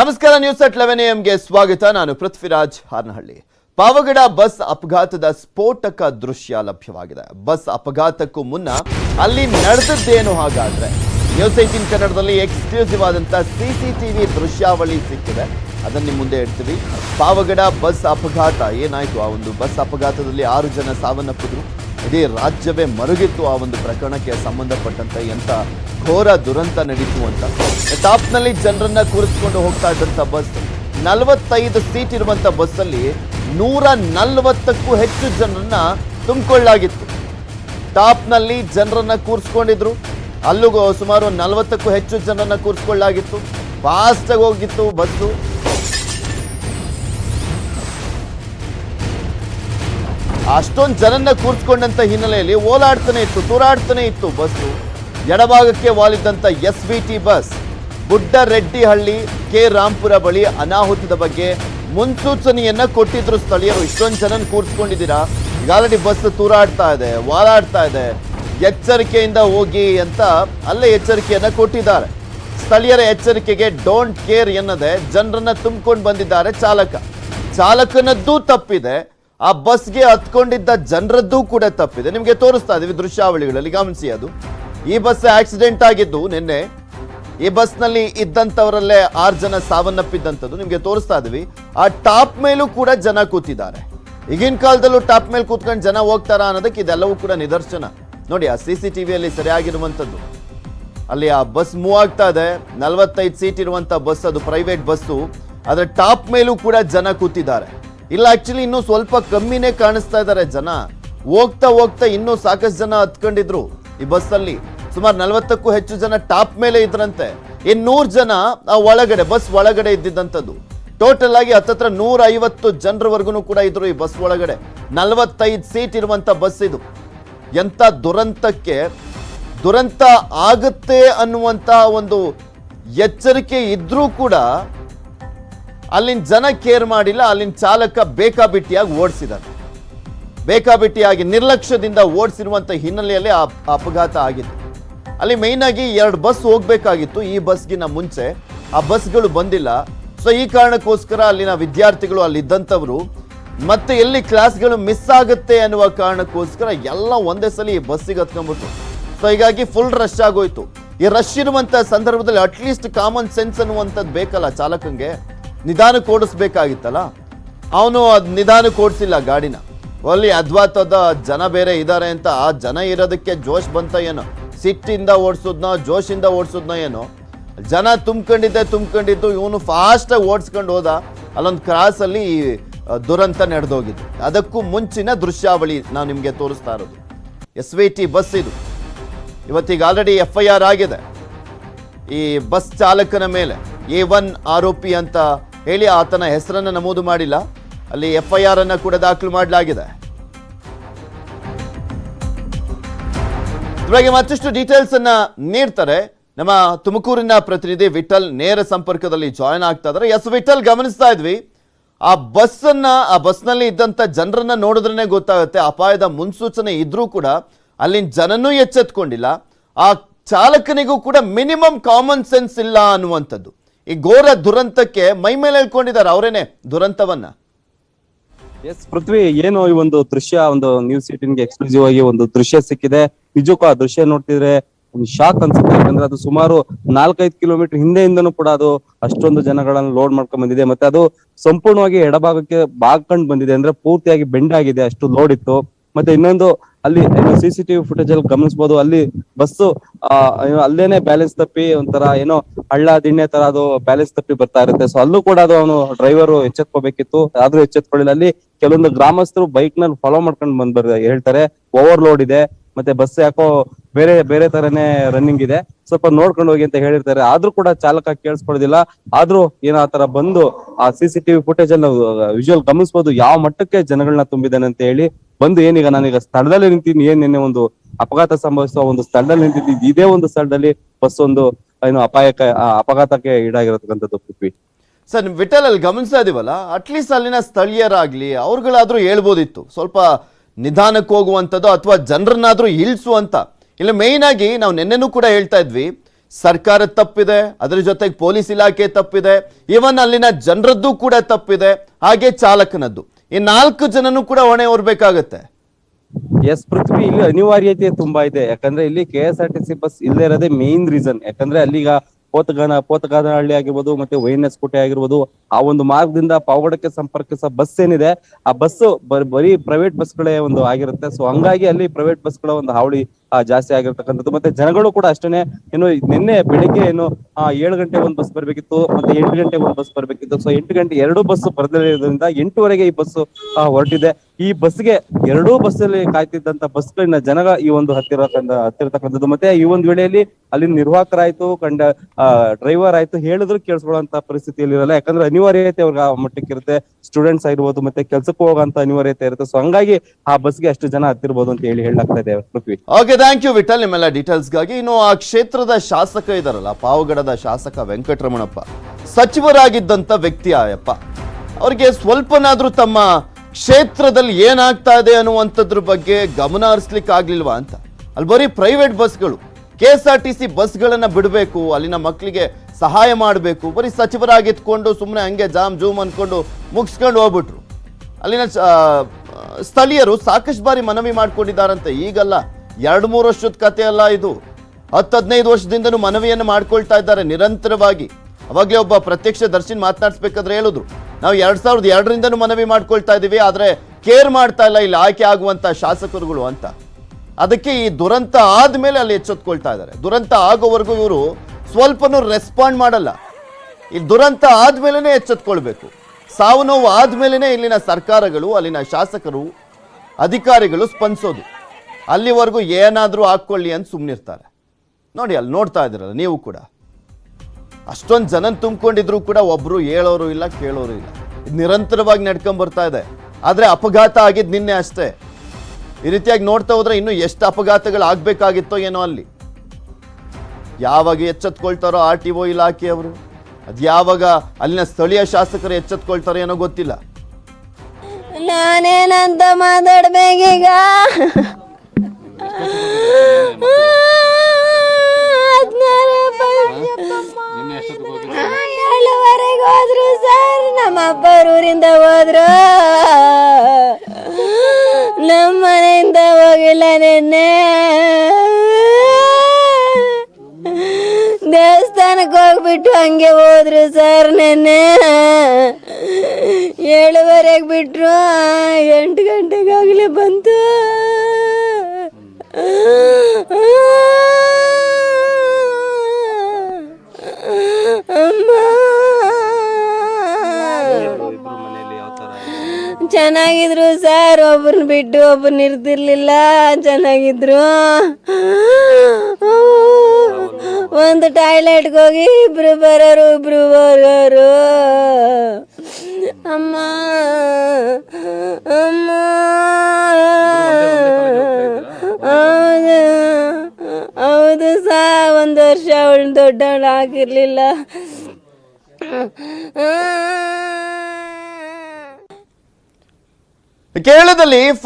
ನಮಸ್ಕಾರ news at eleven ಎಂಗೆ ಸ್ವಾಗತ. ನಾನು ಪೃಥ್ವಿರಾಜ್ ಹಾರ್ನಹಳ್ಳಿ. ಪಾವಗಡ ಬಸ್ ಅಪಘಾತದ ಸ್ಫೋಟಕ ದೃಶ್ಯ ಲಭ್ಯವಾಗಿದೆ. ಬಸ್ ಅಪಘಾತಕ್ಕೂ ಮುನ್ನ ಅಲ್ಲಿ ನಡೆದದ್ದೇನು ಹಾಗಾದ್ರೆ. ನ್ಯೂಸ್ ಏಟೀನ್ ಕನ್ನಡದಲ್ಲಿ ಎಕ್ಸ್ಕ್ಲೂಸಿವ್ ಆದಂತ ಸಿಸಿಟಿವಿ ದೃಶ್ಯಾವಳಿ ಸಿಕ್ಕಿದೆ. ಅದನ್ನ ನಿಮ್ಮ ಮುಂದೆ ಇಡ್ತೀವಿ. ಪಾವಗಡ ಬಸ್ ಅಪಘಾತ ಏನಾಯ್ತು? ಆ ಒಂದು ಬಸ್ ಅಪಘಾತದಲ್ಲಿ ಆರು ಜನ ಸಾವನ್ನಪ್ಪಿದ್ರು. ಇಡೀ ರಾಜ್ಯವೇ ಮರುಗಿತ್ತು ಆ ಒಂದು ಪ್ರಕರಣಕ್ಕೆ ಸಂಬಂಧಪಟ್ಟಂತೆ ಎಂಥ ಘೋರ ದುರಂತ ನಡೀತು ಅಂತ ಟಾಪ್ನಲ್ಲಿ ಜನರನ್ನ ಕೂರಿಸ್ಕೊಂಡು ಹೋಗ್ತಾ ಇದ್ದಂಥ ಬಸ್, ನಲವತ್ತೈದು ಸೀಟ್ ಇರುವಂತ ಬಸ್ಸಲ್ಲಿ ನೂರ ನಲ್ವತ್ತಕ್ಕೂ ಹೆಚ್ಚು ಜನರನ್ನ ತುಂಬಿಕೊಳ್ಳಲಾಗಿತ್ತು. ಟಾಪ್ನಲ್ಲಿ ಜನರನ್ನ ಕೂರಿಸ್ಕೊಂಡಿದ್ರು. ಅಲ್ಲೂ ಸುಮಾರು ನಲವತ್ತಕ್ಕೂ ಹೆಚ್ಚು ಜನರನ್ನ ಕೂರಿಸ್ಕೊಳ್ಳಾಗಿತ್ತು ಫಾಸ್ಟಾಗಿ ಹೋಗಿತ್ತು ಬಸ್ಸು. ಅಷ್ಟೊಂದು ಜನನ್ನ ಕೂರಿಸ್ಕೊಂಡಂತ ಹಿನ್ನೆಲೆಯಲ್ಲಿ ಓಲಾಡ್ತಾನೆ ಇತ್ತು, ತೂರಾಡ್ತಾನೆ ಇತ್ತು ಬಸ್ಸು. ಎಡಭಾಗಕ್ಕೆ ವಾಲಿದ್ದಂತ S B T bus. Guddareddihalli K Rampura ಬಳಿ ಅನಾಹುತದ ಬಗ್ಗೆ ಮುನ್ಸೂಚನೆಯನ್ನ ಕೊಟ್ಟಿದ್ರು ಸ್ಥಳೀಯರು. ಇಷ್ಟೊಂದು ಜನನ ಕೂರಿಸ್ಕೊಂಡಿದ್ದೀರಾ? ಈಗ ಆಲ್ರೆಡಿ ಬಸ್ ತೂರಾಡ್ತಾ ಇದೆ, ವಾಲಾಡ್ತಾ ಇದೆ. ಎಚ್ಚರಿಕೆಯಿಂದ ಹೋಗಿ ಅಂತ ಅಲ್ಲೇ ಎಚ್ಚರಿಕೆಯನ್ನ ಕೊಟ್ಟಿದ್ದಾರೆ. ಸ್ಥಳೀಯರ ಎಚ್ಚರಿಕೆಗೆ ಡೋಂಟ್ ಕೇರ್ ಎನ್ನದೆ ಜನರನ್ನ ತುಂಬಿಕೊಂಡು ಬಂದಿದ್ದಾರೆ ಚಾಲಕ. ಚಾಲಕನದ್ದು ತಪ್ಪಿದೆ. ಆ ಬಸ್ಗೆ ಹತ್ಕೊಂಡಿದ್ದ ಜನರದ್ದು ಕೂಡ ತಪ್ಪಿದೆ. ನಿಮಗೆ ತೋರಿಸ್ತಾ ಇದೀವಿ ದೃಶ್ಯಾವಳಿಗಳಲ್ಲಿ, ಗಮನಿಸಿ ಅದು. ಈ ಬಸ್ ಆಕ್ಸಿಡೆಂಟ್ ಆಗಿದ್ದು ನಿನ್ನೆ ಈ ಬಸ್ನಲ್ಲಿ ಇದ್ದಂಥವರಲ್ಲೇ ಆರು ಜನ ಸಾವನ್ನಪ್ಪಿದ್ದಂಥದ್ದು ನಿಮಗೆ ತೋರಿಸ್ತಾ ಇದೀವಿ ಆ ಟಾಪ್ ಮೇಲೂ ಕೂಡ ಜನ ಕೂತಿದ್ದಾರೆ. ಈಗಿನ ಕಾಲದಲ್ಲೂ ಟಾಪ್ ಮೇಲೆ ಕೂತ್ಕೊಂಡು ಜನ ಹೋಗ್ತಾರಾ ಅನ್ನೋದಕ್ಕೆ ಇದೆಲ್ಲವೂ ಕೂಡ ನಿದರ್ಶನ. ನೋಡಿ, ಆ ಸಿ ಸಿ ಟಿವಿಯಲ್ಲಿ ಸರಿಯಾಗಿರುವಂಥದ್ದು. ಅಲ್ಲಿ ಆ ಬಸ್ ಮೂವ್ ಆಗ್ತಾ ಇದೆ. ನಲವತ್ತೈದು ಸೀಟ್ ಇರುವಂಥ ಬಸ್, ಅದು ಪ್ರೈವೇಟ್ ಬಸ್ಸು. ಅದರ ಟಾಪ್ ಮೇಲೂ ಕೂಡ ಜನ ಕೂತಿದ್ದಾರೆ. ಇಲ್ಲ ಆಕ್ಚುಲಿ ಇನ್ನೂ ಸ್ವಲ್ಪ ಕಮ್ಮಿನೇ ಕಾಣಿಸ್ತಾ ಇದ್ದಾರೆ ಜನ. ಹೋಗ್ತಾ ಹೋಗ್ತಾ ಇನ್ನೂ ಸಾಕಷ್ಟು ಜನ ಹತ್ಕೊಂಡಿದ್ರು ಈ ಬಸ್ಸಲ್ಲಿ. ಸುಮಾರು ನಲವತ್ತಕ್ಕೂ ಹೆಚ್ಚು ಜನ ಟಾಪ್ ಮೇಲೆ ಇದ್ರಂತೆ. ಇನ್ನೂರು ಜನ ಆ ಒಳಗಡೆ, ಬಸ್ ಒಳಗಡೆ ಇದ್ದಿದ್ದಂಥದ್ದು. ಟೋಟಲ್ ಆಗಿ ಹತ್ತತ್ರ ನೂರ ಐವತ್ತು ಜನರವರೆಗೂ ಕೂಡ ಇದ್ರು ಈ ಬಸ್ ಒಳಗಡೆ. ನಲವತ್ತೈದು ಸೀಟ್ ಇರುವಂತ ಬಸ್ ಇದು. ಎಂಥ ದುರಂತಕ್ಕೆ, ದುರಂತ ಆಗುತ್ತೆ ಅನ್ನುವಂತ ಒಂದು ಎಚ್ಚರಿಕೆ ಇದ್ರೂ ಕೂಡ ಅಲ್ಲಿನ ಜನ ಕೇರ್ ಮಾಡಿಲ್ಲ, ಅಲ್ಲಿನ ಚಾಲಕ ಬೇಕಾಬಿಟ್ಟಿಯಾಗಿ ಓಡಿಸಿದ್ದಾರೆ ಬೇಕಾಬಿಟ್ಟಿಯಾಗಿ ನಿರ್ಲಕ್ಷ್ಯದಿಂದ ಓಡಿಸಿರುವಂಥ ಹಿನ್ನೆಲೆಯಲ್ಲಿ ಆ ಅಪಘಾತ ಆಗಿದೆ ಅಲ್ಲಿ ಮೇಯ್ನಾಗಿ ಎರಡು ಬಸ್ ಹೋಗ್ಬೇಕಾಗಿತ್ತು ಈ ಬಸ್ಗಿನ ಮುಂಚೆ. ಆ ಬಸ್ಗಳು ಬಂದಿಲ್ಲ. ಸೊ ಈ ಕಾರಣಕ್ಕೋಸ್ಕರ ಅಲ್ಲಿನ ವಿದ್ಯಾರ್ಥಿಗಳು ಅಲ್ಲಿದ್ದಂಥವ್ರು, ಮತ್ತೆ ಎಲ್ಲಿ ಕ್ಲಾಸ್ಗಳು ಮಿಸ್ ಆಗುತ್ತೆ ಅನ್ನುವ ಕಾರಣಕ್ಕೋಸ್ಕರ ಎಲ್ಲ ಒಂದೇ ಸಲ ಈ ಬಸ್ಸಿಗೆ ಹತ್ಕೊಂಡ್ಬಿಟ್ರು. ಸೊ ಹೀಗಾಗಿ ಫುಲ್ ರಶ್ ಆಗೋಯ್ತು. ಈ ರಶ್ ಇರುವಂತ ಸಂದರ್ಭದಲ್ಲಿ ಅಟ್ಲೀಸ್ಟ್ ಕಾಮನ್ ಸೆನ್ಸ್ ಅನ್ನುವಂಥದ್ದು ಬೇಕಲ್ಲ ಚಾಲಕಂಗೆ. ನಿಧಾನಕ್ಕೆ ಓಡಿಸ್ಬೇಕಾಗಿತ್ತಲ್ಲ? ಅವನು ಅದು ನಿಧಾನಕ್ಕೆ ಓಡಿಸಿಲ್ಲ ಗಾಡಿನ. ಅಲ್ಲಿ ಅದ್ವಾತದ ಜನ ಬೇರೆ ಇದ್ದಾರೆ ಅಂತ ಆ ಜನ ಇರೋದಕ್ಕೆ ಜೋಶ್ ಬಂತ ಏನೋ? ಸಿಟ್ಟಿಂದ ಓಡಿಸೋದ್ನ, ಜೋಶಿಂದ ಓಡಿಸೋದ್ನ ಏನೋ? ಜನ ತುಂಬ್ಕೊಂಡಿದ್ದೆ, ತುಂಬ್ಕೊಂಡಿದ್ದು, ಇವನು ಫಾಸ್ಟಾಗಿ ಓಡಿಸ್ಕೊಂಡು ಹೋದ. ಅಲ್ಲೊಂದು ಕ್ರಾಸಲ್ಲಿ ದುರಂತ ನಡೆದೋಗಿದ್ದು. ಅದಕ್ಕೂ ಮುಂಚಿನ ದೃಶ್ಯಾವಳಿ ನಾವು ನಿಮಗೆ ತೋರಿಸ್ತಾ ಇರೋದು. ಎಸ್ ವಿ ಟಿ ಬಸ್ ಇದು. ಇವತ್ತೀಗ ಆಲ್ರೆಡಿ ಎಫ್ ಐ ಆರ್ ಆಗಿದೆ. ಈ ಬಸ್ ಚಾಲಕನ ಮೇಲೆ. ಎ ಒನ್ ಆರೋಪಿ ಅಂತ ಹೇಳಿ ಆತನ ಹೆಸರನ್ನು ನಮೂದು ಮಾಡಿಲ್ಲ. ಅಲ್ಲಿ ಎಫ್ ಐ ಆರ್ ಅನ್ನ ಕೂಡ ದಾಖಲು ಮಾಡಲಾಗಿದೆ. ಇದ್ರ ಬಗ್ಗೆ ಮತ್ತಷ್ಟು ಡೀಟೇಲ್ಸ್ ಅನ್ನ ನೀಡ್ತಾರೆ. ನಮ್ಮ ತುಮಕೂರಿನ ಪ್ರತಿನಿಧಿ ವಿಠಲ್ ನೇರ ಸಂಪರ್ಕದಲ್ಲಿ ಜಾಯ್ನ್ ಆಗ್ತಾ ಇದ್ದಾರೆ. ಎಸ್ ವಿಠಲ್, ಗಮನಿಸ್ತಾ ಇದ್ವಿ. ಆ ಬಸ್ ಅನ್ನ, ಆ ಬಸ್ನಲ್ಲಿ ಇದ್ದಂತ ಜನರನ್ನ ನೋಡಿದ್ರೇನೆ ಗೊತ್ತಾಗುತ್ತೆ. ಅಪಾಯದ ಮುನ್ಸೂಚನೆ ಇದ್ರೂ ಕೂಡ ಅಲ್ಲಿನ ಜನನೂ ಎಚ್ಚೆತ್ಕೊಂಡಿಲ್ಲ. ಆ ಚಾಲಕನಿಗೂ ಕೂಡ ಮಿನಿಮಮ್ ಕಾಮನ್ ಸೆನ್ಸ್ ಇಲ್ಲ ಅನ್ನುವಂಥದ್ದು. ಈ ಘೋರ ದುರಂತಕ್ಕೆ ಮೈ ಮೇಲೆ ಹೇಳ್ಕೊಂಡಿದ್ದಾರೆ ಅವರೇನೆ ದುರಂತವನ್ನ. ಎಸ್, ಪೃಥ್ವಿ, ಏನು ಈ ಒಂದು ದೃಶ್ಯ, ಒಂದು ನ್ಯೂಸ್ಗೆ ಎಕ್ಸ್ಕ್ಲೂಸಿವ್ ಆಗಿ ಒಂದು ದೃಶ್ಯ ಸಿಕ್ಕಿದೆ. ನಿಜಕ್ಕೂ ಆ ದೃಶ್ಯ ನೋಡ್ತಿದ್ರೆ ಒಂದು ಶಾಕ್ ಅನ್ಸುತ್ತೆ, ಯಾಕಂದ್ರೆ ಅದು ಸುಮಾರು ನಾಲ್ಕೈದು ಕಿಲೋಮೀಟರ್ ಹಿಂದೆಯಿಂದನೂ ಕೂಡ ಅದು ಅಷ್ಟೊಂದು ಜನಗಳನ್ನ ಲೋಡ್ ಮಾಡ್ಕೊಂಡ್ ಬಂದಿದೆ. ಮತ್ತೆ ಅದು ಸಂಪೂರ್ಣವಾಗಿ ಎಡಭಾಗಕ್ಕೆ ಬಾಗ್ಕೊಂಡ್ ಬಂದಿದೆ, ಅಂದ್ರೆ ಪೂರ್ತಿಯಾಗಿ ಬೆಂಡ್ ಆಗಿದೆ, ಅಷ್ಟು ಲೋಡ್ ಇತ್ತು. ಮತ್ತೆ ಇನ್ನೊಂದು ಅಲ್ಲಿ ಸಿ ಸಿ ಟಿವಿ ಫುಟೇಜ್ ಅಲ್ಲಿ ಗಮನಿಸಬಹುದು ಅಲ್ಲಿ ಬಸ್ಸು ಏನು ಅಲ್ಲೇನೆ ಬ್ಯಾಲೆನ್ಸ್ ತಪ್ಪಿ ಒಂಥರ ಏನೋ ಹಳ್ಳ, ದಿಣ್ಣೆ ತರ ಅದು ಬ್ಯಾಲೆನ್ಸ್ ತಪ್ಪಿ ಬರ್ತಾ ಇರುತ್ತೆ. ಸೊ ಅಲ್ಲೂ ಕೂಡ ಅದು ಅವನು ಡ್ರೈವರ್ ಎಚ್ಚೆತ್ಕೋಬೇಕಿತ್ತು. ಆದ್ರೂ ಎಚ್ಚೆತ್ಕೊಳ್ಳಿಲ್ಲ. ಅಲ್ಲಿ ಕೆಲವೊಂದು ಗ್ರಾಮಸ್ಥರು ಬೈಕ್ನಲ್ಲಿ ಫಾಲೋ ಮಾಡ್ಕೊಂಡು ಬಂದ್ ಹೇಳ್ತಾರೆ. ಓವರ್ಲೋಡ್ ಇದೆ. ಮತ್ತೆ ಬಸ್ ಯಾಕೋ ಬೇರೆ ಬೇರೆ ತರನೇ ರನ್ನಿಂಗ್ ಇದೆ. ಸ್ವಲ್ಪ ನೋಡ್ಕೊಂಡು ಹೋಗಿ ಅಂತ ಹೇಳಿರ್ತಾರೆ. ಆದ್ರೂ ಕೂಡ ಚಾಲಕ ಕೇಳಿಸ್ಕೊಳ್ಳೋದಿಲ್ಲ. ಆದ್ರೂ ಏನೋ ಆತರ ಬಂದು ಆ ಸಿ ಸಿ ಟಿವಿ ಫುಟೇಜ್ ಅಲ್ಲಿ ವಿಜುವಲ್ ಗಮನಿಸಬಹುದು ಯಾವ ಮಟ್ಟಕ್ಕೆ ಜನಗಳನ್ನ ತುಂಬಿದಾನೆ ಅಂತ ಹೇಳಿ ಬಂದು ಏನೀಗ ನಾನೀಗ ಸ್ಥಳದಲ್ಲಿ ನಿಂತೀನಿ ಏನ್ ನಿನ್ನೆ ಒಂದು ಅಪಘಾತ ಸಂಭವಿಸುವ ಒಂದು ಸ್ಥಳದಲ್ಲಿ ನಿಂತಿದ್ದೀನಿ. ಇದೇ ಒಂದು ಸ್ಥಳದಲ್ಲಿ ಬಸ್ ಒಂದು, ಏನು ಅಪಾಯಕ್ಕೆ ಅಪಘಾತಕ್ಕೆ ಈಡಾಗಿರತಕ್ಕಂಥದ್ದು ಪೃಥ್ವಿ. ಸರ್ ವಿಠಲ್ ಅಲ್ಲಿ ಗಮನಿಸ್ತಾ ಇದೀವಲ್ಲ ಅಟ್ಲೀಸ್ಟ್ ಅಲ್ಲಿನ ಸ್ಥಳೀಯರಾಗ್ಲಿ, ಅವ್ರುಗಳಾದ್ರೂ ಹೇಳ್ಬೋದಿತ್ತು. ಸ್ವಲ್ಪ ನಿಧಾನಕ್ಕೆ ಹೋಗುವಂಥದ್ದು ಅಥವಾ ಜನರನ್ನಾದ್ರೂ ಇಳಿಸುವಂತ ಇಲ್ಲ ಮೇಯ್ನ್ ಆಗಿ ನಾವು ನಿನ್ನೆನೂ ಕೂಡ ಹೇಳ್ತಾ ಇದ್ವಿ. ಸರ್ಕಾರ ತಪ್ಪಿದೆ, ಅದರ ಜೊತೆಗೆ ಪೊಲೀಸ್ ಇಲಾಖೆ ತಪ್ಪಿದೆ. ಇವನ್ ಅಲ್ಲಿನ ಜನರದ್ದು ಕೂಡ ತಪ್ಪಿದೆ. ಹಾಗೆ ಚಾಲಕನದ್ದು. ಈ ನಾಲ್ಕು ಜನನು ಕೂಡ ಹೊಣೆ ಹೊರಬೇಕಾಗತ್ತೆ ಎಸ್ ಪೃಥ್ವಿ ಇಲ್ಲಿ ಅನಿವಾರ್ಯತೆ ತುಂಬಾ ಇದೆ. ಯಾಕಂದ್ರೆ ಇಲ್ಲಿ K S R T C bus ಇಲ್ಲದೆ ಇರೋದೇ ಮೇನ್ ರೀಸನ್ ಯಾಕಂದ್ರೆ ಅಲ್ಲಿಗ ಪೋತಗಾನ, ಪೋತಗಾನಹಳ್ಳಿ ಆಗಿರ್ಬೋದು, ಮತ್ತೆ ವೈಎನ್ಎಸ್ ಕೋಟೆ ಆಗಿರ್ಬೋದು ಆ ಒಂದು ಮಾರ್ಗದಿಂದ ಪಾವಗಡಕ್ಕೆ ಸಂಪರ್ಕಿಸೋ ಬಸ್ ಏನಿದೆ, ಆ ಬಸ್ ಬರೀ ಪ್ರೈವೇಟ್ ಬಸ್ಗಳೇ ಒಂದು ಆಗಿರುತ್ತೆ. ಸೊ ಹಂಗಾಗಿ ಅಲ್ಲಿ ಪ್ರೈವೇಟ್ ಬಸ್ಗಳ ಒಂದು ಹಾವಳಿ ಜಾಸ್ತಿ ಆಗಿರ್ತಕ್ಕಂಥದ್ದು. ಮತ್ತೆ ಜನಗಳು ಕೂಡ ಅಷ್ಟೇನೆ ಏನು ನಿನ್ನೆ ಬೆಳಿಗ್ಗೆ ಏನು ಏಳು ಗಂಟೆ ಒಂದು ಬಸ್ ಬರಬೇಕಿತ್ತು, ಮತ್ತೆ ಎಂಟು ಗಂಟೆ ಒಂದು ಬಸ್ ಬರಬೇಕಿತ್ತು. ಸೊ ಎಂಟು ಗಂಟೆ ಎರಡು ಬಸ್ ಬರದಿರೋದ್ರಿಂದ ಎಂಟುವರೆಗೆ ಈ ಬಸ್ ಹೊರಟಿದೆ. ಈ ಬಸ್ಗೆ ಎರಡೂ ಬಸ್ ಅಲ್ಲಿ ಕಾಯ್ತಿದ್ದಂತ ಬಸ್ಗಳನ್ನ ಜನ ಈ ಒಂದು ಹತ್ತಿರ ಹತ್ತಿರತಕ್ಕಂಥದ್ದು. ಮತ್ತೆ ಈ ಒಂದು ವೇಳೆಯಲ್ಲಿ ಅಲ್ಲಿ ನಿರ್ವಾಹಕರಾಯ್ತು, ಕಂಡ ಡ್ರೈವರ್ ಆಯ್ತು, ಹೇಳಿದ್ರು ಕೇಳಿಸ್ಕೊಳ್ಳುವಂತ ಪರಿಸ್ಥಿತಿಯಲ್ಲಿ ಇರಲ್ಲ ಯಾಕಂದ್ರೆ ಅನಿವಾರ್ಯತೆ ಅವ್ರಿಗೆ ಆ ಮಟ್ಟಕ್ಕೆ ಇರುತ್ತೆ. ಸ್ಟೂಡೆಂಟ್ಸ್ ಆಗಿರ್ಬೋದು ಮತ್ತೆ ಕೆಲಸಕ್ಕೆ ಹೋಗುವಂತ ಅನಿವಾರ್ಯತೆ ಇರುತ್ತೆ. ಸೊ ಹಂಗಾಗಿ ಆ ಬಸ್ಗೆ ಅಷ್ಟು ಜನ ಹತ್ತಿರ್ಬೋದು ಅಂತ ಹೇಳಿ ಹೇಳಲಾಗ್ತಾ ಇದೆ Prithvi. Okay thank you Vittal ನಿಮ್ಮೆಲ್ಲ ಡೀಟೇಲ್ಸ್ಗಾಗಿ ಇನ್ನು ಆ ಕ್ಷೇತ್ರದ ಶಾಸಕ ಇದಾರಲ್ಲ, ಪಾವಗಡದ ಶಾಸಕ ವೆಂಕಟರಮಣಪ್ಪ. ಸಚಿವರಾಗಿದ್ದಂತ ವ್ಯಕ್ತಿ ಆಯಪ್ಪ. ಅವ್ರಿಗೆ ಸ್ವಲ್ಪನಾದ್ರೂ ತಮ್ಮ ಕ್ಷೇತ್ರದಲ್ಲಿ ಏನಾಗ್ತಾ ಇದೆ ಅನ್ನುವಂಥದ್ರ ಬಗ್ಗೆ ಗಮನ ಹರಿಸ್ಲಿಕ್ಕೆ ಆಗ್ಲಿಲ್ವಾ ಅಂತ. ಅಲ್ಲಿ ಬರೀ ಪ್ರೈವೇಟ್ ಬಸ್ಗಳು K S R T C ಬಸ್ಗಳನ್ನ ಬಿಡಬೇಕು. ಅಲ್ಲಿನ ಮಕ್ಕಳಿಗೆ ಸಹಾಯ ಮಾಡಬೇಕು. ಬರೀ ಸಚಿವರಾಗಿತ್ಕೊಂಡು ಸುಮ್ಮನೆ ಹಂಗೆ ಜಾಮ್ ಜೂಮ್ ಅಂದ್ಕೊಂಡು ಮುಗಿಸ್ಕೊಂಡು ಹೋಗ್ಬಿಟ್ರು. ಅಲ್ಲಿನ ಸ್ಥಳೀಯರು ಸಾಕಷ್ಟು ಬಾರಿ ಮನವಿ ಮಾಡ್ಕೊಂಡಿದ್ದಾರಂತೆ. ಈಗಲ್ಲ ಎರಡು ಮೂರು ವರ್ಷದ ಕತೆ ಅಲ್ಲ ಇದು. ಹತ್ತು ಹದಿನೈದು ವರ್ಷದಿಂದನೂ ಮನವಿಯನ್ನು ಮಾಡ್ಕೊಳ್ತಾ ಇದ್ದಾರೆ ನಿರಂತರವಾಗಿ. ಅವಾಗಲೇ ಒಬ್ಬ ಪ್ರತ್ಯಕ್ಷ ದರ್ಶನ್ ಮಾತನಾಡಿಸ್ಬೇಕಾದ್ರೆ ಹೇಳಿದ್ರು. ನಾವು ಎರಡು ಸಾವಿರದ ಎರಡರಿಂದನೂ ಮನವಿ ಮಾಡ್ಕೊಳ್ತಾ ಇದ್ದೀವಿ ಆದರೆ ಕೇರ್ ಮಾಡ್ತಾ ಇಲ್ಲ, ಇಲ್ಲಿ ಆಯ್ಕೆ ಆಗುವಂಥ ಶಾಸಕರುಗಳು ಅಂತ. ಅದಕ್ಕೆ ಈ ದುರಂತ ಆದಮೇಲೆ ಅಲ್ಲಿ ಎಚ್ಚೆತ್ಕೊಳ್ತಾ ಇದ್ದಾರೆ. ದುರಂತ ಆಗೋವರೆಗೂ ಇವರು ಸ್ವಲ್ಪನೂ ರೆಸ್ಪಾಂಡ್ ಮಾಡಲ್ಲ. ಈ ದುರಂತ ಆದ್ಮೇಲೆ ಎಚ್ಚೆತ್ಕೊಳ್ಬೇಕು. ಸಾವು ನೋವು ಆದ್ಮೇಲೆ ಇಲ್ಲಿನ ಸರ್ಕಾರಗಳು, ಅಲ್ಲಿನ ಶಾಸಕರು, ಅಧಿಕಾರಿಗಳು ಸ್ಪಂದಿಸೋದು. ಅಲ್ಲಿವರೆಗೂ ಏನಾದರೂ ಹಾಕ್ಕೊಳ್ಳಿ ಅಂತ ಸುಮ್ಮನಿರ್ತಾರೆ ನೋಡಿ, ಅಲ್ಲಿ ನೋಡ್ತಾ ಇದ್ದೀರಲ್ಲ ನೀವು ಕೂಡ. ಅಷ್ಟೊಂದು ಜನ ತುಂಬಿಕೊಂಡಿದ್ರು ಕೂಡ ಒಬ್ರು ಹೇಳೋರು ಇಲ್ಲ, ಕೇಳೋರು ಇಲ್ಲ. ನಿರಂತರವಾಗಿ ನಡ್ಕೊಂಡ್ ಬರ್ತಾ ಇದೆ. ಆದರೆ ಅಪಘಾತ ಆಗಿದ್ದು ನಿನ್ನೆ ಅಷ್ಟೇ. ಈ ರೀತಿಯಾಗಿ ನೋಡ್ತಾ ಹೋದ್ರೆ ಇನ್ನು ಎಷ್ಟು ಅಪಘಾತಗಳು ಆಗಬೇಕಾಗಿತ್ತೋ ಏನೋ ಅಲ್ಲಿ. ಯಾವಾಗ ಎಚ್ಚೆತ್ಕೊಳ್ತಾರೋ ಆರ್ ಟಿ ಒ ಇಲಾಖೆಯವರು? ಅದು ಯಾವಾಗ ಅಲ್ಲಿನ ಸ್ಥಳೀಯ ಶಾಸಕರು ಎಚ್ಚೆತ್ಕೊಳ್ತಾರೋ ಏನೋ ಗೊತ್ತಿಲ್ಲ. ನಾನೇನಂತ ಮಾತಾಡ್ಬೇಕೀಗ ಏಳುವರೆಗೆ ಹೋದ್ರು ಸರ್ ನಮ್ಮ ಅಪ್ಪರೂರಿಂದ ಹೋದ್ರು. ನಮ್ಮ ಮನೆಯಿಂದ ಹೋಗಿಲ್ಲ ನಿನ್ನೆ. ಹೋಗ್ಬಿಟ್ಟು ಹಂಗೆ ಹೋದ್ರು ಸರ್ ನೆನ್ನೆ. ಏಳುವರೆಗೆ ಬಿಟ್ರು ಎಂಟು ಗಂಟೆಗಾಗಲೇ ಬಂತು. ಚೆನ್ನಾಗಿದ್ರು ಸರ್ ಒಬ್ರನ್ನ ಬಿಟ್ಟು ಒಬ್ಬರನ್ನ ಇರ್ತಿರ್ಲಿಲ್ಲ, ಚೆನ್ನಾಗಿದ್ರು. ಒಂದು ಟಾಯ್ಲೆಟ್ಗೆ ಹೋಗಿ ಇಬ್ರು ಬರೋರು ಇಬ್ರು ಬರೋರು. ಅಮ್ಮ ಅಮ್ಮ. ಹೌದು ಹೌದು ಸಾ ಒಂದು ವರ್ಷ ಅವಳು ದೊಡ್ಡವಳು ಆಗಿರ್ಲಿಲ್ಲ ಕೇರಳದಲ್ಲಿ ಫುಟ್